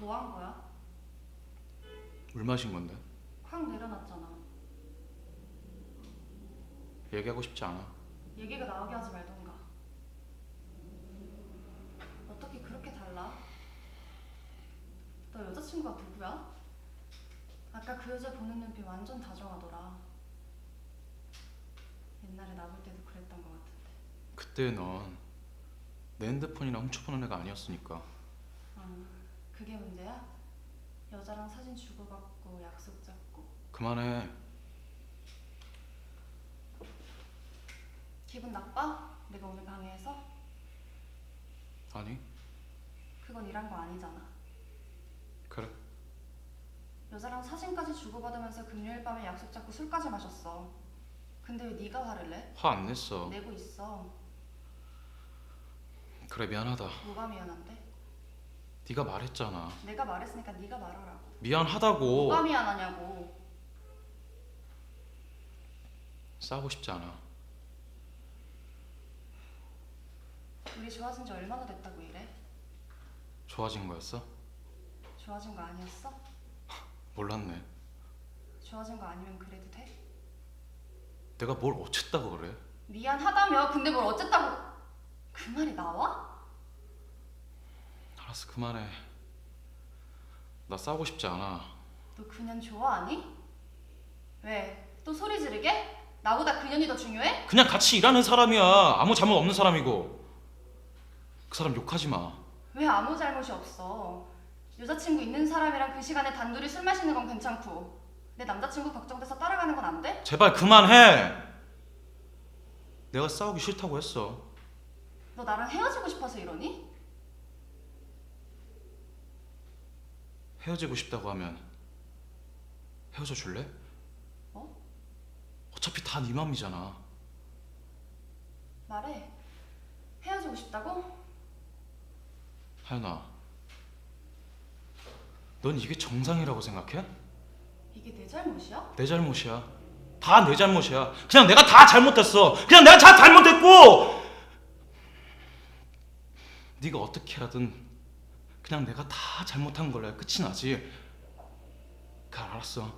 뭐 한 거야? 물 마신 건데 확 내려놨잖아. 얘기하고 싶지 않아. 얘기가 나오게 하지 말던가. 어떻게 그렇게 달라? 너 여자친구가 누구야? 아까 그 여자 보는 눈빛 완전 다정하더라. 옛날에 나 볼 때도 그랬던 것 같은데. 그때 넌 내 핸드폰이나 훔쳐보는 애가 아니었으니까. 아, 그게 문제야? 여자랑 사진 주고받고 약속 잡고 그만해. 기분 나빠? 내가 오늘 방해해서? 아니 그건 일한 거 아니잖아. 그래. 여자랑 사진까지 주고받으면서 금요일 밤에 약속 잡고 술까지 마셨어. 근데 왜 네가 화를 내? 화 안 냈어. 내고 있어. 그래 미안하다. 뭐가 미안한데? 네가 말했잖아. 내가 말했으니까 네가 말하라고. 미안하다고. 뭐가 미안하냐고. 싸우고 싶지 않아. 우리 좋아진 지 얼마나 됐다고 이래? 좋아진 거였어? 좋아진 거 아니었어? 몰랐네. 좋아진 거 아니면 그래도 돼? 내가 뭘 어쨌다고 그래? 미안하다며. 근데 뭘 어쨌다고? 그 말이 나와? 알았어 그만해. 나 싸우고 싶지 않아. 너 그냥 좋아하니? 왜? 또 소리 지르게? 나보다 그년이 더 중요해? 그냥 같이 일하는 사람이야. 아무 잘못 없는 사람이고. 그 사람 욕하지 마. 왜 아무 잘못이 없어? 여자친구 있는 사람이랑 그 시간에 단둘이 술 마시는 건 괜찮고 내 남자친구 걱정돼서 따라가는 건 안 돼? 제발 그만해. 내가 싸우기 싫다고 했어. 너 나랑 헤어지고 싶어서 이러니? 헤어지고 싶다고 하면 헤어져 줄래? 어? 어차피 다 네 맘이잖아. 말해. 헤어지고 싶다고? 하연아, 넌 이게 정상이라고 생각해? 이게 내 잘못이야? 내 잘못이야. 다 내 잘못이야. 그냥 내가 다 잘못했어. 그냥 내가 다 잘못했고. 네가 어떻게 하든 그냥 내가 다 잘못한 걸로 끝이 나지. 그래 알았어.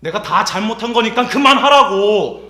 내가 다 잘못한 거니까 그만하라고.